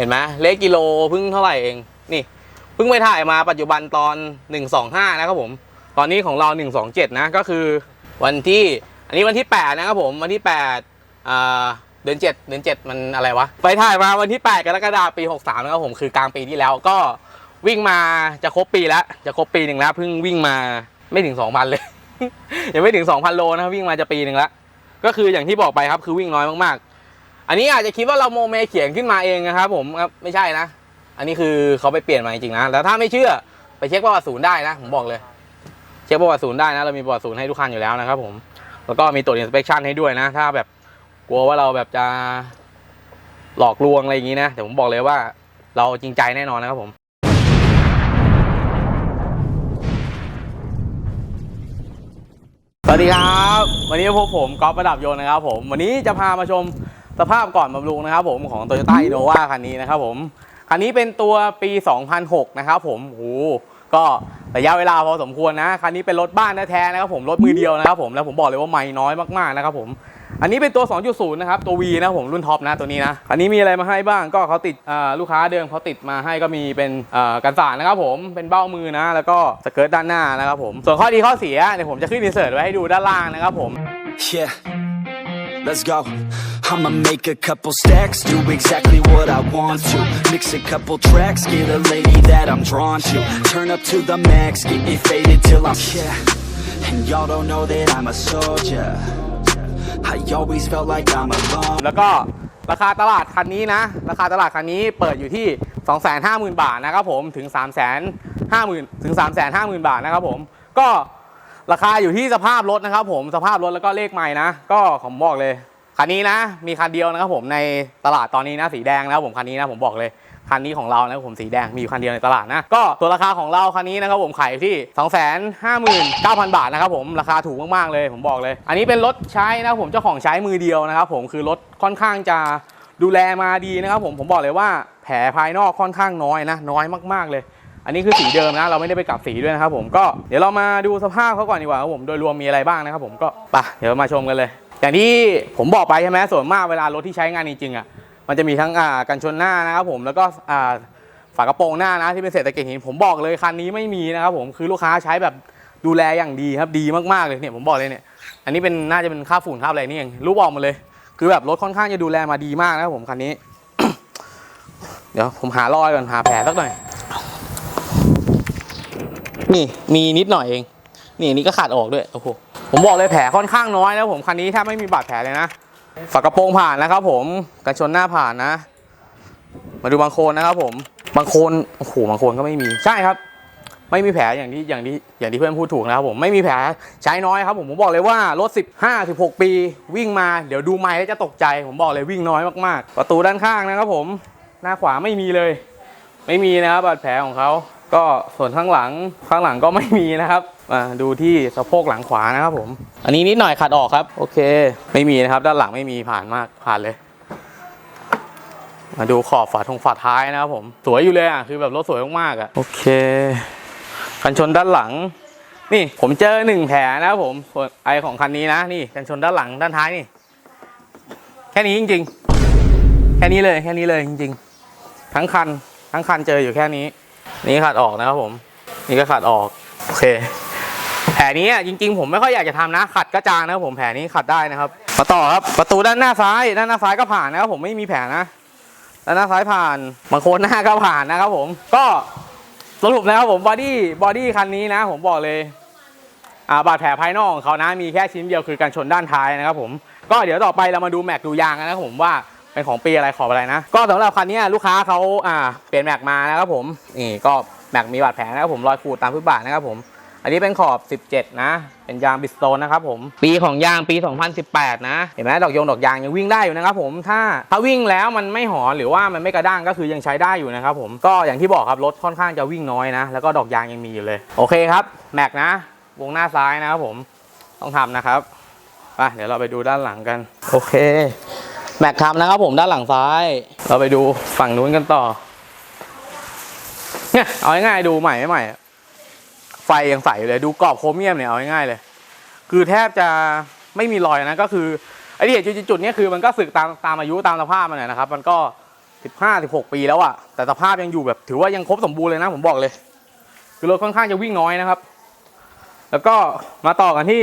เห็นไหมเลขกิโลพิ่งเท่าไหร่เอง นี่เพิ่งไปถ่ายมาปัจจุบันตอน 125 นะครับผม ตอนนี้ของเรา 127 นะ ก็คือวันที่ อันนี้วันที่ 8 นะครับผม วันที่8อ่าเดือน 7 เดือน 7 มันอะไรวะ ไปถ่ายมาวันที่ 8 กรกฎาคมปี 63 นะครับผม คือกลางปีที่แล้วก็วิ่งมาจะครบปีแล้ว จะครบปีหนึ่งแล้ว เพิ่งวิ่งมาไม่ถึง 2,000 เลย ยังไม่ถึง 2,000 โลนะวิ่งมาจะปีหนึ่งแล้ว ก็คืออย่างที่บอกไปครับ คือวิ่งน้อยมากๆ อันนี้อาจจะคิดว่าเราโมเมเขียนขึ้นมาเองนะครับ ผมครับไม่ใช่นะ อันนี้คือเขาไปเปลี่ยนมาจริงๆนะแล้วถ้าไม่เชื่อไปเช็คประวัติศูนย์ได้นะ ผมบอกเลย เช็คประวัติศูนย์ได้นะ เรามีประวัติศูนย์ให้ทุกคันอยู่แล้วนะครับ ผมแล้วก็มีตรวจอินสเปคชันให้ด้วยนะ ถ้าแบบกลัวว่าเราแบบจะหลอกลวงอะไรอย่างนี้นะแต่ผมบอกเลยว่าเราจริงใจแน่นอนนะครับผมสวัสดีครับ วันนี้พบผมก๊อฟประดับโยนนะครับผม วันนี้จะพามาชม สภาพก่อนบำรุงนะครับผมของ Toyota Innova คันนี้นะครับผม คันนี้เป็นตัวปี 2006 นะครับผมโอ้โหก็ระยะเวลาพอสมควรนะ คันนี้เป็นรถบ้านแท้ๆนะครับผม รถมือเดียวนะครับผมแล้วผมบอกเลยว่าไม่น้อยมากๆนะครับผม อันนี้เป็นตัว 2.0 นะครับ ตัว V นะครับผมรุ่นท็อปนะตัวนี้นะ อันนี้มีอะไรมาให้บ้างก็เขาติดลูกค้าเดิมเขาติดมาให้ก็มีเป็นกันสารนะครับผมเป็นเบ้ามือนะ แล้วก็สเกิร์ตด้านหน้านะครับผม ส่วนข้อดีข้อเสียเดี๋ยวผมจะขึ้นอินเสิร์ตไว้ให้ดูด้านล่างนะครับผม Yeah, let's go. I'ma make a couple stacks, do exactly what I want to. Mix a couple tracks, get a lady that I'm drawn to. Turn up to the max, get me faded till I'm yeah. And y'all don't know that I'm a soldier. I always felt like I'm alone. แล้วก็ราคาตลาดคันนี้นะ ราคาตลาดคันนี้เปิดอยู่ที่ 250,000 บาทนะครับผมถึง 350,000 ถึง 350,000 บาทนะครับผมก็ราคาอยู่ที่สภาพรถนะครับผมสภาพรถแล้วก็เลขใหม่นะ ก็ผมบอกเลย คันนี้นะ มีคันเดียวนะครับผมในตลาดตอนนี้นะสีแดงนะครับผมคันนี้นะผมบอกเลยคันนี้ของเรานะครับผมสีแดงมีอยู่คันเดียวในตลาดนะก็ตัวราคาของเราคันนี้นะครับผมขายอยู่ที่ 259,000 บาทนะครับผมราคาถูกมากๆเลยผมบอกเลย อันนี้เป็นรถใช้นะผมเจ้าของใช้มือเดียวนะครับผมคือรถค่อนข้างจะดูแลมาดีนะครับผมผมบอกเลยว่าแผลภายนอกค่อนข้างน้อยนะ น้อยมากๆเลย อันนี้คือสีเดิมนะ เราไม่ได้ไปกลับสีด้วยนะครับผมก็เดี๋ยวเรามาดูสภาพเขาก่อนดีกว่าครับผมโดยรวมมีอะไรบ้างนะครับผมก็ไปเดี๋ยวมาชมกันเลย อย่างที่ผมบอกไปใช่ไหมส่วนมากเวลารถที่ใช้งานจริงๆอะมันจะมีทั้งกันชนหน้านะครับผมแล้วก็ฝากระโปรงหน้านะที่เป็นเศษตะเกียบหินผมบอกเลยคันนี้ไม่มีนะครับผมคือลูกค้าใช้แบบดูแลอย่างดีครับดีมากๆเลยเนี่ยผมบอกเลยเนี่ยอันนี้เป็นน่าจะเป็นค่าฝุ่นค่าอะไรนี่เองรูปออกมาเลย คือแบบรถค่อนข้างจะดูแลมาดีมากนะครับผมคันนี้ เดี๋ยวผมหารอยก่อนหาแผลสักหน่อยนี่มีนิดหน่อยเอง นี่อันนี้ก็ขาดออกด้วยโอ้โห ผมบอกเลยแผลค่อนข้างน้อยนะผมคันนี้แทบไม่มีบาดแผลเลยนะฝากระโปรงผ่านนะครับผมกันชนหน้าผ่านนะ มาดูบางโคนนะครับผมบางโคนโอ้โหบางโคนก็ไม่มีใช่ครับ ไม่มีแผลอย่างที่อย่างที่อย่างที่เพื่อนพูดถูกนะครับผมไม่มีแผลใช้น้อยครับผมผมบอกเลยว่ารถ 15 16 ปี วิ่งมาเดี๋ยวดูไม้แล้วจะตกใจ ผมบอกเลยวิ่งน้อยมากๆ ประตูด้านข้างนะครับผมหน้าขวาไม่มีเลย ไม่มีนะครับบาดแผลของเขาก็ส่วนข้างหลังข้างหลังก็ไม่มีนะครับ ดูที่สะโพกหลังขวานะครับผม อันนี้นิดหน่อยขัดออกครับ โอเค ไม่มีนะครับ ด้านหลังไม่มีผ่านมากผ่านเลย มาดูขอบฝาทงฝาท้ายนะครับผม สวยอยู่เลยอะ คือแบบรถสวยมากๆอะ โอเค กันชนด้านหลัง นี่ผมเจอหนึ่งแผลนะครับผมส่วนไอของคันนี้นะ นี่กันชนด้านหลังด้านท้ายนี่ แค่นี้จริง ๆ แค่นี้เลย แค่นี้เลยจริง ๆ ทั้งคัน ทั้งคันเจออยู่แค่นี้ นี่ขัดออกนะครับผม นี่ก็ขัดออก โอเคแผลนี้จริง ๆ ผมไม่ค่อยอยากจะทำนะ ขัดก็จางนะครับผมแผลนี้ขัดได้นะครับมาต่อครับประตูด้านหน้าซ้าย ด้านหน้าซ้ายก็ผ่านนะครับผมไม่มีแผลนะด้านหน้าซ้ายผ่านบางคนหน้าก็ผ่านนะครับผมก็สรุปนะครับผมบอดี้บอดี้คันนี้นะ ผมบอกเลยอ่าบาดแผลภายนอกของเขานะมีแค่ชิ้นเดียวคือการชนด้านท้ายนะครับผมก็เดี๋ยวต่อไปเรามาดูแม็กดูยางกันนะครับผมว่าเป็นของปีอะไรขอบอะไรนะ ก็สำหรับคันนี้ลูกค้าเขาอ่าเปลี่ยนแม็กมานะครับผมนี่ก็แม็กมีบาดแผลนะครับผมรอยขูดตามพื้นบาทนะครับผม อันนี้เป็นขอบ 17 นะ เป็นยางบิสโตนนะครับผม ปีของยางปี 2018 นะ เห็นไหมดอกยงดอกยางยังวิ่งได้อยู่นะครับผม ถ้าถ้าวิ่งแล้วมันไม่หอนหรือว่ามันไม่กระด้างก็คือยังใช้ได้อยู่นะครับผม ก็อย่างที่บอกครับรถค่อนข้างจะวิ่งน้อยนะ แล้วก็ดอกยางยังมีอยู่เลย โอเคครับ แม็กนะ วงหน้าซ้ายนะครับผม ต้องทำนะครับไปเดี๋ยวเราไปดูด้านหลังกัน โอเค แม็กทำนะครับผมด้านหลังซ้าย เราไปดูฝั่งนู้นกันต่อเนี่ยเอาง่ายๆดูใหม่ไม่ใหม่ไฟยังใสเลยดูกรอบโครเมียมเนี่ยเอาง่ายๆเลย คือแทบจะไม่มีรอยนะก็คือไอ้ที่เห็นจุดๆนี่คือมันก็สึกตามตามอายุตามสภาพมันนะนะครับ มันก็สิบห้าสิบหกปีแล้วอะแต่สภาพยังอยู่แบบถือว่ายังครบสมบูรณ์เลยนะผมบอกเลย คือรถค่อนข้างจะวิ่งน้อยนะครับ แล้วก็มาต่อกันที่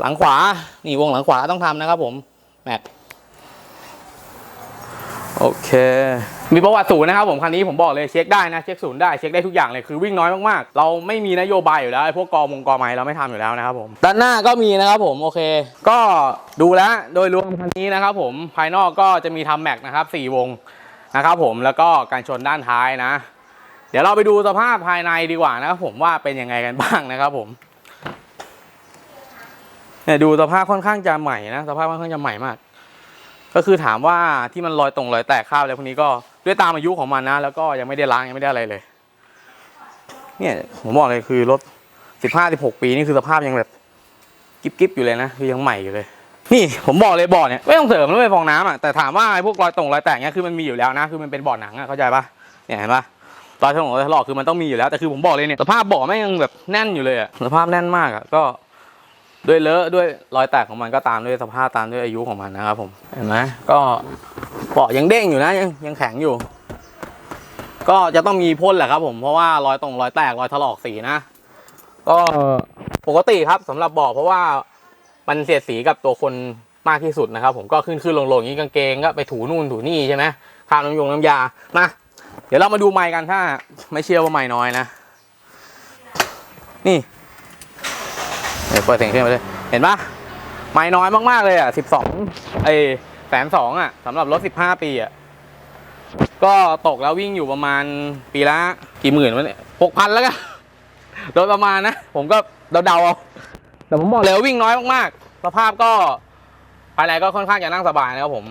หลังขวานี่วงหลังขวาต้องทำนะครับ ผมแม็ก โอเค มีประวัติศูนย์นะครับผมคันนี้ผมบอกเลยเช็คได้นะเช็คศูนย์ได้เช็คได้ทุกอย่างเลยคือวิ่งน้อยมากๆ เราไม่มีนโยบายอยู่แล้วไอ้พวกกอมงกอไม้เราไม่ทำอยู่แล้วนะครับผมด้านหน้าก็มีนะครับผมโอเค ก็ดูแล้วโดยรวมคันนี้นะครับผมภายนอกก็จะมีทำแม็กนะครับสี่วงนะครับผมแล้วก็การชนด้านท้ายนะ เดี๋ยวเราไปดูสภาพภายในดีกว่านะครับผมว่าเป็นยังไงกันบ้างนะครับผมเนี่ยดูสภาพค่อนข้างจะใหม่นะสภาพค่อนข้างจะใหม่มาก ก็คือถามว่าที่มันรอยตรงรอยแตกข้าวอะไรพวกนี้ก็ด้วยตามอายุของมันนะ แล้วก็ยังไม่ได้ล้างยังไม่ได้อะไรเลย เนี่ยผมบอกเลยคือรถสิบห้าสิบหกปีนี่คือสภาพยังแบบกิ๊บกิ๊บอยู่เลยนะคือยังใหม่อยู่เลย นี่ผมบอกเลยบ่อเนี่ยไม่ต้องเสริมไม่เป็นฟองน้ำอะแต่ถามว่าไอ้พวกรอยตรงรอยแตกเนี่ยคือมันมีอยู่แล้วนะคือมันเป็นบ่อหนังอะเข้าใจปะเนี่ยเห็นปะรอยถลอกรอยถลอกคือมันต้องมีอยู่แล้วแต่คือผมบอกเลยเนี่ยสภาพบ่อแม่งยังแบบแน่นอยู่เลยอะสภาพแน่นมากอะก็ ด้วยเลอะด้วยรอยแตกของมันก็ตามด้วยสภาพตามด้วยอายุของมันนะครับผมเห็นไหมก็เบาะยังเด้งอยู่นะยังยังแข็งอยู่ ก็จะต้องมีพ่นแหละครับ ผมเพราะว่ารอยตรงรอยแตกรอยถลอกสีนะ ก็ปกติครับสำหรับเบาะเพราะว่ามันเสียดสีกับตัวคนมากที่สุดนะครับ ผมก็ขึ้นขึ้นลงลงอย่างนี้กางเกงก็ไปถูนู่นถูนี่ใช่ไหมทาน้ำยงน้ำยามาเดี๋ยวเรามาดูไม้กันถ้า ไม่เชื่อว่าไม้น้อยนะ นี่ ดี๋ยวเปิดเสียงขึ้นไปเลยเห็นปะไม้น้อยมากๆเลยอะสิบสองไอแสนสองอะสำหรับรถสิบห้าปีอะก็ตกแล้ววิ่งอยู่ประมาณปีละกี่หมื่นวะเนี่ยหกพันแล้วกันโดยประมาณนะ ผมก็เดาๆเอาแต่ผมบอกเลยว่าวิ่งน้อยมากๆสภาพก็ภายในก็ค่อนข้างจะนั่งสบายนะครับผม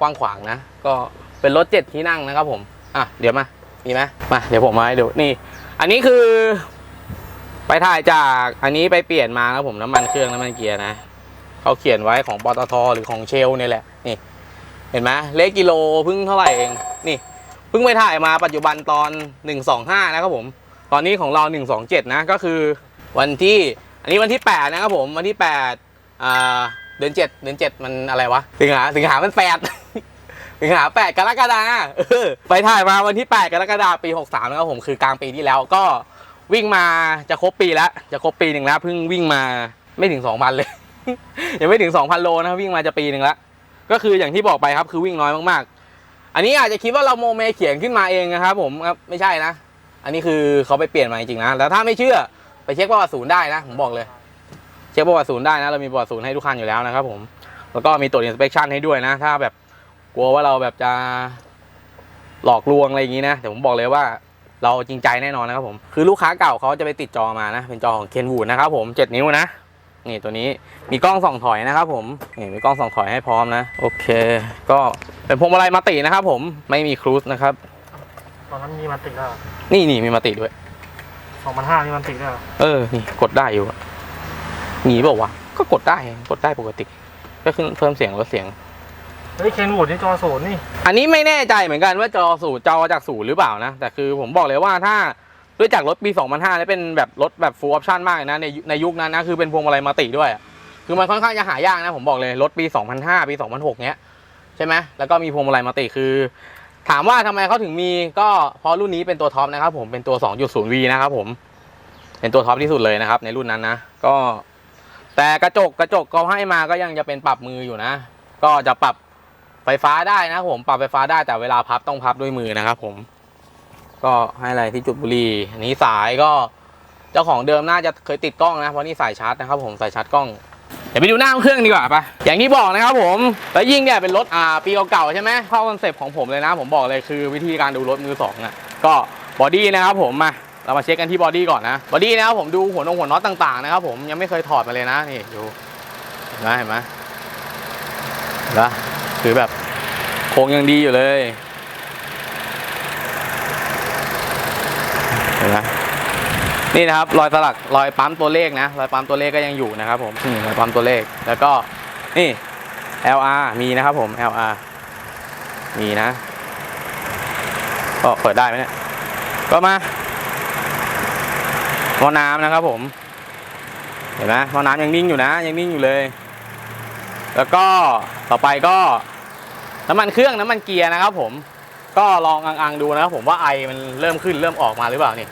กว้างขวางนะ ก็เป็นรถเจ็ดที่นั่งนะครับผม อะ เดี๋ยวมา มีไหมมา เดี๋ยวผมมาให้ดู นี่ อันนี้คือ ไปถ่ายจากอันนี้ไปเปลี่ยนมาครับผมน้ำมันเครื่องน้ำมันเกียร์นะเขาเขียนไว้ของปตทหรือของเชลเนี่ยแหละนี่ เห็นไหมเลขกิโลเพิ่งเท่าไหร่เองนี่เพิ่งไปถ่ายมาปัจจุบันตอน 125 นะครับผม ตอนนี้ของเรา 127 นะก็คือวันที่อันนี้วันที่ 8 นะครับผมวันที่8อ่าเดือน 7 เดือน 7 มันอะไรวะสิงหาสิงหามัน 8สิงหา8กรกฎาคมไปถ่ายมาวันที่ 8 กรกฎาคมปี 63 นะครับผมคือกลางปีที่แล้วก็ วิ่งมาจะครบปีแล้ว จะครบปีหนึ่งแล้วเพิ่งวิ่งมาไม่ถึง2,000เลย ยังไม่ถึง2,000โลนะวิ่งมาจะปีหนึ่งแล้วก็คืออย่างที่บอกไปครับคือวิ่งน้อยมากๆ อันนี้อาจจะคิดว่าเราโมเมเขียนขึ้นมาเองนะครับผมครับไม่ใช่นะ อันนี้คือเขาไปเปลี่ยนมาจริงๆนะแล้วถ้าไม่เชื่อไปเช็คประวัติศูนย์ได้นะผมบอกเลย เช็คประวัติศูนย์ได้นะเรามีประวัติศูนย์ให้ทุกคันอยู่แล้วนะครับผมแล้วก็มีตรวจอินสเปคชันให้ด้วยนะ ถ้าแบบกลัวว่าเราแบบจะหลอกลวงอะไรอย่างนี้นะแต่ผมบอกเลยว่า เราจริงใจแน่นอนนะครับผม คือลูกค้าเก่าเขาจะไปติดจอมานะ เป็นจอของเคนวูดนะครับผม 7 นิ้วนะ นี่ตัวนี้มีกล้องส่องถอยนะครับผม นี่มีกล้องส่องถอยให้พร้อมนะ โอเค ก็เป็นพวงมาลัยมาตินะครับผม ไม่มีครูซนะครับ ตอนนั้นมีมันติดแล้วนี่นี่มีมาติด้วย สองพันห้ามีมันติดแล้วเออ นี่กดได้อยู่อะหนีบอกว่าวะก็กดได้ กดได้ปกติ ก็ขึ้นเพิ่มเสียงลดเสียง เฮ้ยเคนวูดนี่จอศูนย์นี่ อันนี้ไม่แน่ใจเหมือนกันว่าจอสูตรจอจากศูนย์หรือเปล่านะ แต่คือผมบอกเลยว่าถ้าด้วยจากรถปี 2005นี่เป็นแบบรถแบบ full option มากนะในในยุคนั้นนะคือเป็นพวงมาลัยมาติด้วยอะคือมันค่อนข้างจะหายากนะผมบอกเลยรถปี 2005 ปี 2006 เนี้ยใช่ไหมแล้วก็มีพวงมาลัยมาติคือ ถามว่าทำไมเขาถึงมีก็เพราะรุ่นนี้เป็นตัวท็อปนะครับผมเป็นตัว 2.0V นะครับผมเป็นตัวท็อปที่สุดเลยนะครับในรุ่นนั้นนะก็ แต่กระจกกระจกเขาให้มาก็ยังจะเป็นปรับมืออยู่นะ ก็จะปรับ ไฟฟ้าได้นะผมปรับไฟฟ้าได้แต่เวลาพับต้องพับด้วยมือนะครับ ผม ก็ให้อะไรที่จุดบุหรี่อันนี้สายก็เจ้าของเดิมน่าจะเคยติดกล้องนะเพราะนี่สายชาร์จนะครับผมสายชาร์จกล้องเดี๋ยวไปดูหน้าเครื่องดีกว่าปะอย่างที่บอกนะครับผมแล้วยิ่งเนี่ยเป็นรถอ่าปีเก่าๆใช่ไหมเข้าคอนเซปต์ของผมเลยนะ ผมบอกเลยคือวิธีการดูรถมือสองอะก็บอดี้นะครับผมมาเรามาเช็คกันที่บอดี้ก่อนนะบอดี้นะครับผมดูหัวนงหัวน็อตต่างๆนะครับผมยังไม่เคยถอดมาเลยนะนี่ดูเห็นไหมเห็นไหมเห็นะ คือแบบโครงยังดีอยู่เลยเห็นไหมนี่นะครับรอยสลักรอยปั๊มตัวเลขนะรอยปั๊มตัวเลขก็ยังอยู่นะครับผมนี่รอยปั๊มตัวเลขแล้วก็นี่ LR มีนะครับผม LR มีนะก็เปิดได้ไหมเนี่ยก็มาหม้อน้ำนะครับผม เห็นไหมหม้อน้ำยังนิ่งอยู่นะ ยังนิ่งอยู่เลย แล้วก็ ต่อไปก็น้ำมันเครื่องน้ำมันเกียร์นะครับ ผมก็ลองอังๆดูนะครับผมว่าไอมันเริ่มขึ้นเริ่มออกมาหรือเปล่านี่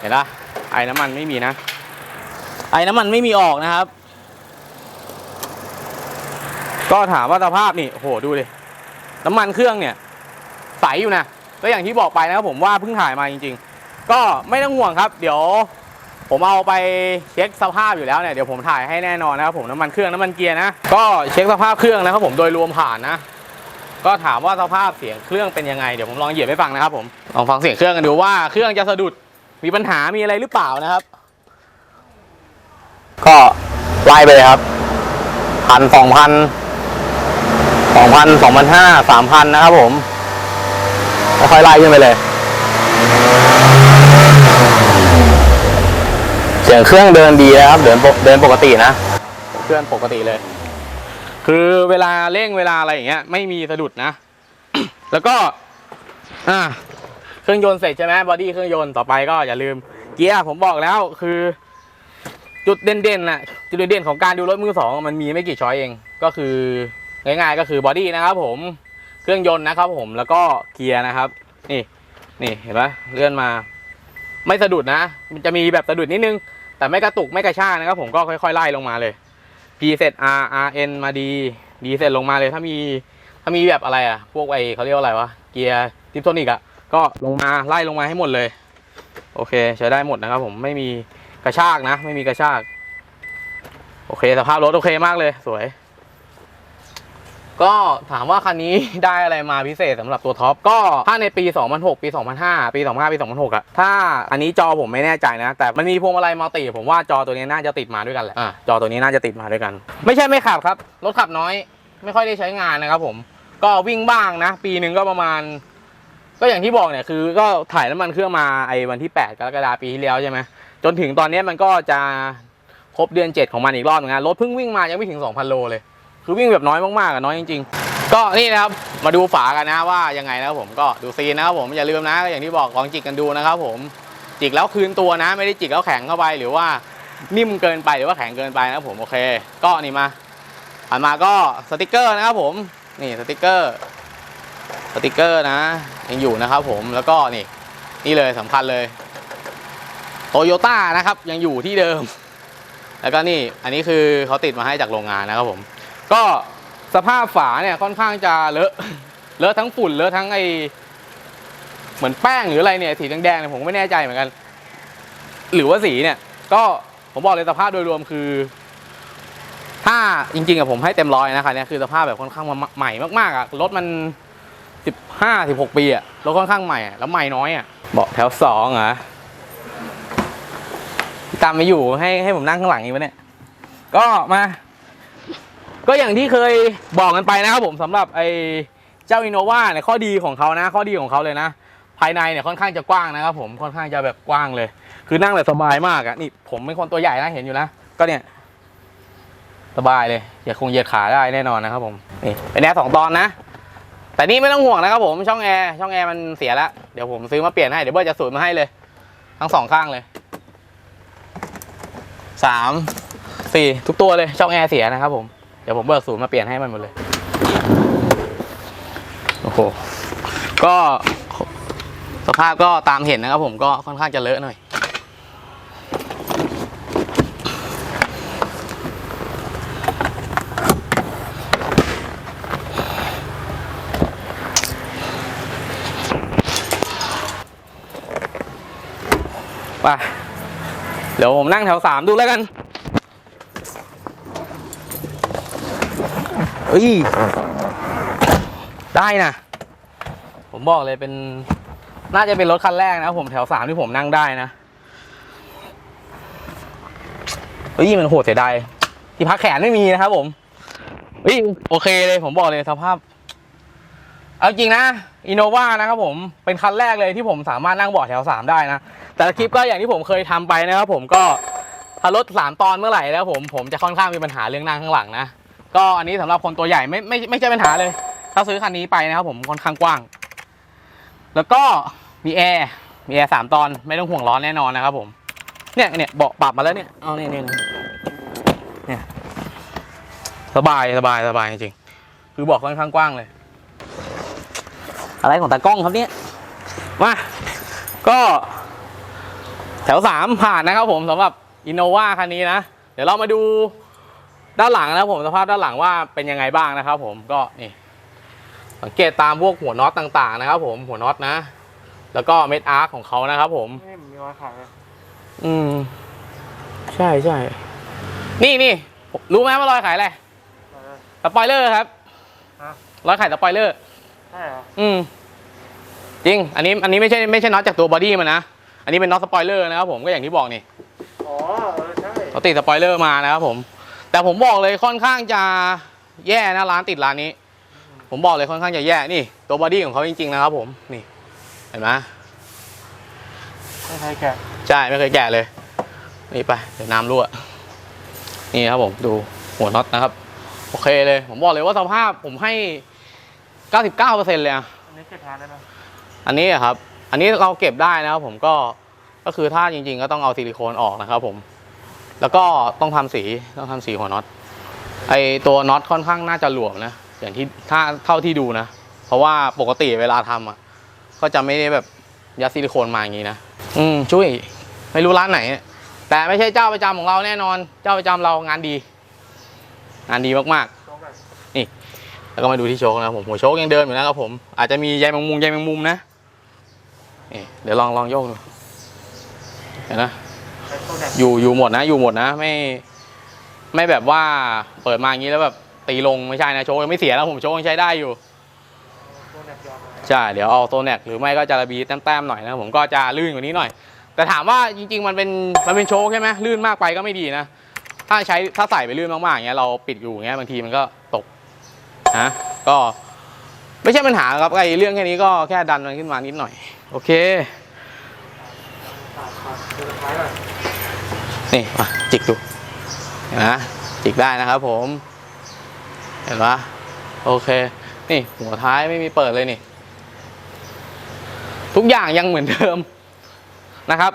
เห็นปะไอน้ำมันไม่มีนะ ไอน้ำมันไม่มีออกนะครับ ก็ถามว่าสภาพนี่โหดูดิน้ำมันเครื่องเนี่ยใสอยู่นะก็อย่างที่บอกไปนะครับผมว่าเพิ่งถ่ายมาจริง ๆ ก็ไม่ต้องห่วงครับ เดี๋ยว ผมเอาไปเช็คสภาพอยู่แล้วเนี่ยเดี๋ยวผมถ่ายให้แน่นอนนะครับผมน้ำมันเครื่องน้ำมันเกียร์นะก็เช็คสภาพเครื่องนะครับผมโดยรวมผ่านนะก็ถามว่าสภาพเสียงเครื่องเป็นยังไงเดี๋ยวผมลองเหยียบให้ฟังนะครับผมลองฟังเสียงเครื่องกันดูว่าเครื่องจะสะดุดมีปัญหามีอะไรหรือเปล่านะครับ ก็ไล่ไปเลยครับพันสองพันสองพันสองพันห้าสามพันนะครับผมค่อยไล่ขึ้นไปเลย สียงเครื่องเดินดีนะครับ เดินเดินปกตินะ เครื่องปกติเลย คือเวลาเร่งเวลาอะไรอย่างเงี้ย ไม่มีสะดุดนะ แล้วก็ อ่า เครื่องยนต์เสร็จใช่ไหมบอดี้เครื่องยนต์ต่อไปก็อย่าลืม เกียร์ผมบอกแล้วคือ จุดเด่นๆนะจุดเด่นๆของการดูรถมือสองมันมีไม่กี่ช้อยเอง ก็คือง่ายๆก็คือบอดี้นะครับผมเครื่องยนต์นะครับผมแล้วก็เกียร์นะครับ นี่นี่เห็นไหมเลื่อนมา ไม่สะดุดนะ มันจะมีแบบสะดุดนิดนึง แต่ไม่กระตุกไม่กระชากนะครับผมก็ค่อยๆไล่ลงมาเลย P เสร็จ R R N มาดี D เสร็จลงมาเลย ถ้ามีถ้ามีแบบอะไรอะพวกไอเขาเรียกว่าอะไรวะเกียร์ทิปโทนิกอะก็ลงมาไล่ลงมาให้หมดเลย โอเคใช้ได้หมดนะครับผมไม่มีกระชากนะ ไม่มีกระชาก โอเคสภาพรถโอเคมากเลยสวย ก็ถามว่าคันนี้ได้อะไรมาพิเศษสำหรับตัวท็อปก็ถ้าในปี 2006 ปี 2005 ปี 2005 ปี 2006อะถ้าอันนี้จอผมไม่แน่ใจนะ แต่มันมีพวงมาลัยมัลติผมว่าจอตัวนี้น่าจะติดมาด้วยกันแหละอะจอตัวนี้น่าจะติดมาด้วยกัน ไม่ใช่ไม่ขับครับ รถขับน้อย ไม่ค่อยได้ใช้งานนะครับผมก็วิ่งบ้างนะ ปีหนึ่งก็ประมาณ ก็อย่างที่บอกเนี่ยคือก็ถ่ายน้ำมันเครื่องมาไอ้วันที่ 8 กรกฎาคมปีที่แล้วใช่ไหมจนถึงตอนนี้มันก็จะครบเดือน 7 ของมันอีกรอบนึงนะรถเพิ่งวิ่งมายังไม่ถึง 2,000 โลเลย คือวิ่งแบบน้อยมากๆอะน้อยจริง ๆ ก็นี่นะครับมาดูฝากันนะว่ายังไงนะครับผมก็ดูซีนนะครับผมอย่าลืมนะอย่างที่บอกลองจิกกันดูนะครับผมจิกแล้วคืนตัวนะ ไม่ได้จิกแล้วแข็งเข้าไปหรือว่านิ่มเกินไปหรือว่าแข็งเกินไปนะครับผมโอเค ก็นี่มาผ่านมาก็สติกเกอร์นะครับผมนี่สติกเกอร์สติกเกอร์นะยังอยู่นะครับผมแล้วก็นี่นี่เลยสำคัญเลยโตโยต้านะครับยังอยู่ที่เดิม แล้วก็นี่อันนี้คือเขาติดมาให้จากโรงงานนะครับผม ก็สภาพฝาเนี่ยค่อนข้างจะเลอะ เลอะทั้งฝุ่นเลอะทั้งไอเหมือนแป้งหรืออะไรเนี่ยสีแดงๆเนี่ยผมก็ไม่แน่ใจเหมือนกัน หรือว่าสีเนี่ย ก็ผมบอกเลยสภาพโดยรวมคือ ถ้าจริงๆอะผมให้เต็มร้อยนะคะเนี่ยคือสภาพแบบค่อนข้างใหม่มากๆอะรถมันสิบห้าสิบหกปีอะรถค่อนข้างใหม่แล้วใหม่น้อยอะเบาะแถวสองเหรอตามมาอยู่ให้ให้ผมนั่งข้างหลังอีกวะเนี่ย ก็มา ก็อย่างที่เคยบอกกันไปนะครับผมสำหรับไอ้เจ้าอินโนวาเนี่ยข้อดีของเขานะ ข้อดีของเขาเลยนะ ภายในเนี่ยค่อนข้างจะกว้างนะครับผมค่อนข้างจะแบบกว้างเลย คือนั่งแบบสบายมากอะนี่ผมเป็นคนตัวใหญ่นะเห็นอยู่นะก็เนี่ยสบายเลยอย่าคงเหยียดขาได้แน่นอนนะครับผมนี่เป็นแอร์สองตอนนะ แต่นี่ไม่ต้องห่วงนะครับผมช่องแอร์ช่องแอร์มันเสียแล้วเดี๋ยวผมซื้อมาเปลี่ยนให้เดี๋ยวเบิร์จะสูตรมาให้เลย ทั้งสองข้างเลยสามสี่ทุกตัวเลยช่องแอร์เสียนะครับผม เดี๋ยวผมเบิร์ดสูตรมาเปลี่ยนให้มันหมดเลย โอ้โห ก็สภาพก็ตามเห็นนะครับผมก็ค่อนข้างจะเลอะหน่อย ไป เดี๋ยวผมนั่งแถวสามดูแล้วกัน เอ้ย ได้นะ ผมบอกเลยเป็น น่าจะเป็นรถคันแรกนะผมแถวสามที่ผมนั่งได้นะ เฮ้ย มันโหดเสียดายที่พักแขนไม่มีนะครับผม เฮ้ย โอเคเลยผมบอกเลยสภาพ เอาจริงนะอินโนวานะครับผม เป็นคันแรกเลยที่ผมสามารถนั่งเบาะแถวสามได้นะ แต่ละคลิปก็อย่างที่ผมเคยทำไปนะครับผมก็ถ้ารถสามตอนเมื่อไหร่แล้วผมผมจะค่อนข้างมีปัญหาเรื่องนั่งข้างหลังนะ ก็อันนี้สำหรับคนตัวใหญ่ไม่ไม่ไม่ใช่ปัญหาเลย ถ้าซื้อคันนี้ไปนะครับผมค่อนข้างกว้าง แล้วก็มีแอร์มีแอร์สามตอนไม่ต้องห่วงร้อนแน่นอนนะครับผมเนี่ยเนี่ยเบาะปรับมาแล้วเนี่ยเอาเนี่ยเนี่ยเนี่ยสบายสบายสบายจริงคือบาะค่อนข้างกว้างเลย อะไรของตากล้องครับเนี่ยมาก็แถวสามผ่านนะครับผมสำหรับอินโนวาคันนี้นะ เดี๋ยวเรามาดู ด้านหลังนะครับผมสภาพด้านหลังว่าเป็นยังไงบ้างนะครับ ผมก็นี่สังเกตตามพวกหัวน็อตต่างๆนะครับ ผมหัวน็อตนะ แล้วก็เม็ดอาร์คของเขานะครับ ผมนี่มีไว้ขายเลยอืม ใช่ใช่นี่นี่รู้ไหมว่ารอยขายอะไรเออสปอยเลอร์ครับฮะรอยขายสปอยเลอร์ใช่เหรออืมจริง อันนี้อันนี้ไม่ใช่ไม่ใช่น็อตจากตัวบอดี้มันนะ อันนี้เป็นน็อตสปอยเลอร์นะครับผมก็อย่างที่บอกนี่ อ๋อ เออ ใช่เขาติดสปอยเลอร์มานะครับผม แต่ผมบอกเลยค่อนข้างจะแย่นะร้านติดร้านนี้ ผมบอกเลยค่อนข้างจะแย่นี่ ตัวบอดี้ของเขาจริงๆนะครับผมนี่เห็นไหมไม่ใช่แกะใช่ไม่เคยแกะเลย นี่ไปเดี๋ยวน้ำรั่วนี่ครับผมดูหัวน็อตนะครับ โอเคเลย ผมบอกเลยว่าสภาพผมให้ 99%เลยอะอันนี้เก็บงานได้ไหมอันนี้อะครับ อันนี้เราเก็บได้นะครับผมก็ก็คือถ้าจริง ๆ ก็ต้องเอาซิลิโคนออกนะครับผม แล้วก็ต้องทำสีต้องทำสีหัวน็อตไอตัวน็อตค่อนข้างน่าจะหลวมนะอย่างที่ถ้าเท่าที่ดูนะ เพราะว่าปกติเวลาทำอะ ก็จะไม่ได้แบบยัดซิลิโคนมาอย่างนี้นะอืมช่วยไม่รู้ร้านไหน แต่ไม่ใช่เจ้าประจำของเราแน่นอน เจ้าประจำเรางานดี งานดีมากๆต้องแบบแล้วก็มาดูที่โชคนะผมหัวโชคยังเดินอยู่นะครับผม อาจจะมีใยแมงมุมใยแมงมุมนะนี่เดี๋ยวลองลองโยกดูเห็นนะใช้ตัวแดก อยู่อยู่หมดนะ อยู่หมดนะ ไม่ ไม่แบบว่าเปิดมาอย่างนี้แล้วแบบตีลงไม่ใช่นะโชคยังไม่เสียนะผมโชคยังใช้ได้อยู่ใช่เดี๋ยวเอาตัวแนกหรือไม่ก็จาระบีแต้มๆหน่อยนะผมก็จะลื่นกว่านี้หน่อย แต่ถามว่าจริง ๆ มันเป็นมันเป็นโชคใช่ไหมลื่นมากไปก็ไม่ดีนะถ้าใช้ถ้าใส่ไปลื่นมากๆอย่างเงี้ยเราปิดอยู่อย่างเงี้ยบางทีมันก็ตกนะก็ไม่ใช่ปัญหาครับไอ้เรื่องแค่นี้ก็แค่ดันมันขึ้นมานิดหน่อย โอเค น่อยนี่มาจิกดูเห็นไหมจิกได้นะครับผมเห็นปะโอเค นี่หัวท้ายไม่มีเปิดเลยนี่ ทุกอย่างยังเหมือนเดิมนะครับ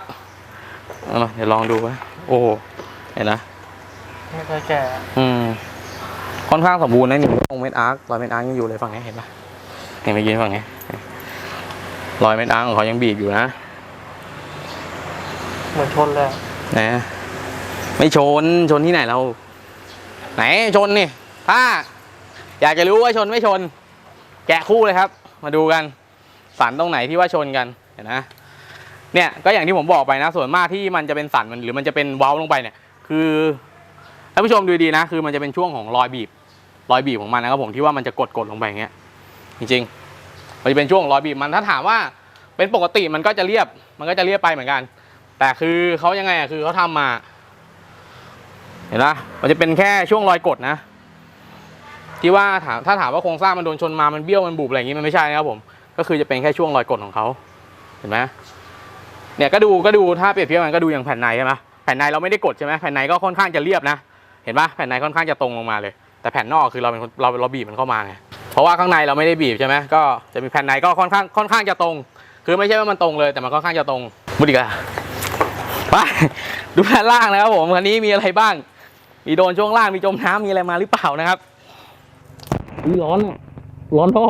เอามาเดี๋ยวลองดูไว้โอ้โหเห็นนะไม่เคยแกะอืมค่อนข้างสมบูรณ์นะนี่ตรงเม็ดอาร์ครอยเม็ดอาร์คยังอยู่เลยฝั่งนี้เห็นปะเห็นเมื่อกี้ฝั่งนี้รอยเม็ดอาร์คของเขายังบีบอยู่นะ เหมือนชนเลยนะ ไม่ชนชนที่ไหนเรา ไหนชนนี่ถ้า อยากจะรู้ว่าชนไม่ชน แกะคู่เลยครับ มาดูกัน สันตรงไหนที่ว่าชนกันเห็นนะเนี่ยก็อย่างที่ผมบอกไปนะ ส่วนมากที่มันจะเป็นสันมันหรือมันจะเป็นเว้าลงไปเนี่ย คือท่านผู้ชมดูดีนะ คือมันจะเป็นช่วงของรอยบีบ รอยบีบของมันนะครับผมที่ว่ามันจะกดกดลงไปอย่างเงี้ยจริงๆมันจะเป็นช่วงรอยบีบมันถ้าถามว่าเป็นปกติมันก็จะเรียบ มันก็จะเรียบไปเหมือนกัน แต่คือเขายังไงอะคือเขาทำมา เห็นปะมันจะเป็นแค่ช่วงรอยกดนะ ที่ว่าถามถ้าถามว่าโครงสร้างมันโดนชนมา มันเบี้ยว มันบุบอะไรอย่างงี้มันไม่ใช่นะครับผม ก็คือจะเป็นแค่ช่วงรอยกดของเขา เห็นไหมเนี่ยก็ดูก็ดูถ้าเปรียบเทียบมันก็ดูอย่างแผ่นในใช่ไหมแผ่นในเราไม่ได้กดใช่ไหมแผ่นในก็ค่อนข้างจะเรียบนะ เห็นปะแผ่นในค่อนข้างจะตรงลงมาเลย แต่แผ่นนอกคือเราเป็นเราเราบีบมันเข้ามาไง เพราะว่าข้างในเราไม่ได้บีบใช่ไหมก็จะมีแผ่นในก็ค่อนข้างค่อนข้างจะตรง คือไม่ใช่ว่ามันตรงเลย แต่มันค่อนข้างจะตรงบุดีกว่าไปดูด้านล่างนะครับผมคันนี้มีอะไรบ้าง มีโดนช่วงล่างมีจมน้ำมีอะไรมาหรือเปล่านะครับอุ๊ยร้อนอะร้อนท่อ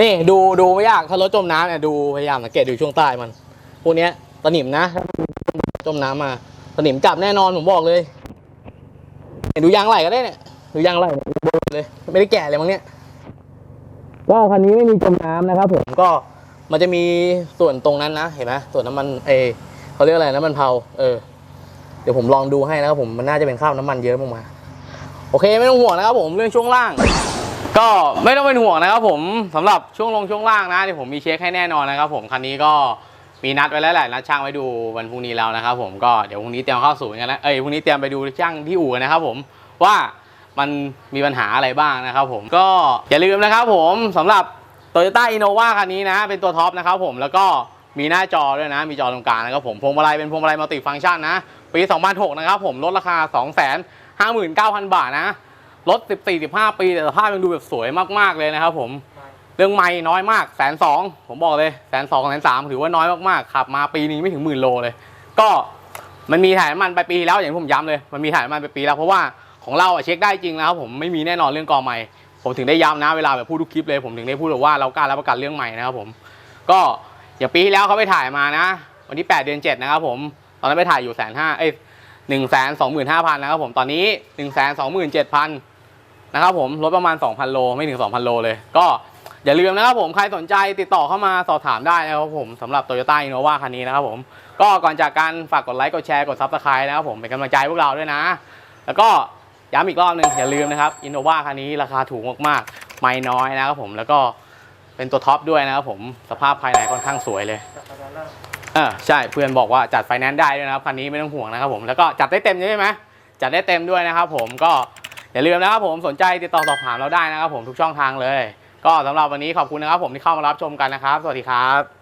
นี่ดูดูไม่ยากถ้ารถจมน้ำเนี่ยดูพยายามสังเกตดูช่วงใต้มัน พวกเนี้ยตะหนิมนะถ้ามันจมน้ำมาตะหนิมจับแน่นอนผมบอกเลยเนี่ยดูยางไหลก็ได้เนี่ยดูยางไหลเนี่ยดูบนเลย ไม่ได้แก่เลยมั้งเนี่ยก็คันนี้ไม่มีจมน้ำนะครับผมก็มันจะมีส่วนตรงนั้นนะเห็นไหมส่วนน้ำมันเออเขาเรียกอะไรน้ำมันเผาเออเดี๋ยวผมลองดูให้นะครับผมมันน่าจะเป็นข้าวน้ำมันเยอะมากมาโอเคไม่ต้องห่วงนะครับผมเรื่องช่วงล่าง ก็ไม่ต้องเป็นห่วงนะครับผมสำหรับช่วงลงช่วงล่างนะเดี๋ยวผมมีเช็คให้แน่นอนนะครับผมคันนี้ก็มีนัดไว้แล้วแหละนัดช่างไว้ดูวันพรุ่งนี้แล้วนะครับผมก็เดี๋ยวพรุ่งนี้เตรียมเข้าศูนย์กันนะเอ้ยพรุ่งนี้เตรียมไปดูช่างที่อู่กันนะครับผมว่ามันมีปัญหาอะไรบ้างนะครับผมก็อย่าลืมนะครับผมสำหรับ Toyota Innova คันนี้นะ เป็นตัวท็อปนะครับผมแล้วก็มีหน้าจอด้วยนะ มีจอตรงกลางนะครับผมพวงมาลัยเป็นพวงมาลัยมัลติฟังก์ชันนะ ปี 2006 นะครับผมลดราคา 259,000 บาทนะรถ14-15 ปี แต่สภาพยังดูแบบสวยมากๆเลยนะครับผมเรื่องไม่น้อยมากแสนสองผมบอกเลยแสนสองแสนสามถือว่าน้อยมากๆขับมาปีนึงไม่ถึงหมื่นโลเลย ก็มันมีถ่ายน้ำมันไปปีแล้วอย่างที่ผมย้ำเลย มันมีถ่ายน้ำมันไปปีแล้วเพราะว่าของเราอะเช็คได้จริงนะครับผมไม่มีแน่นอนเรื่องกองไม่ผผมถึงได้ย้ำนะเวลาแบบพูดทุกคลิปเลยผมถึงได้พูดแบบว่าเรากล้ารับประกันเรื่องใหม่นะครับผม ก็อย่างปีที่แล้วเขาไปถ่ายมานะ วันที่ 8 เดือน 7 นะครับผมต อนนั้นไปถ่ายอยู่แสนห้าเอ้ยหนึ่งแสนสองหมื่นห้าพันนะครับผมตอนนี้หนึ่งแสนสองหมื่นเจ็ดพันนะครับผมลดประมาณ2,000โลไม่ถึง2,000โลเลย ก็อย่าลืมนะครับผมใครสนใจติดต่อเข้ามาสอบถามได้นะครับผมสำหรับ Toyota Innova คันนี้นะครับผมก็ก่อนจากการฝากกดไลค์กดแชร์กด Subscribe นะครับผมเป็นกำลังใจพวกเราด้วยนะ แล้วก็ย้ำอีกรอบหนึ่งอย่าลืมนะครับ Innova คันนี้ราคาถูกมากๆ ไม่น้อยนะครับผมแล้วก็เป็นตัวท็อปด้วยนะครับผมสภาพภายในค่อนข้างสวยเลย เออใช่เพื่อนบอกว่าจัดไฟแนนซ์ได้ด้วยนะครับคันนี้ไม่ต้องห่วงนะครับผมแล้วก็จัดได้เต็มใช่ไหมจัดได้เต็มด้วยนะครับผมก็อย่าลืมนะครับผมสนใจติดต่อสอบถามเราได้นะครับผมทุกช่องทางเลย ก็สำหรับวันนี้ขอบคุณนะครับผมที่เข้ามารับชมกันนะครับ สวัสดีครับ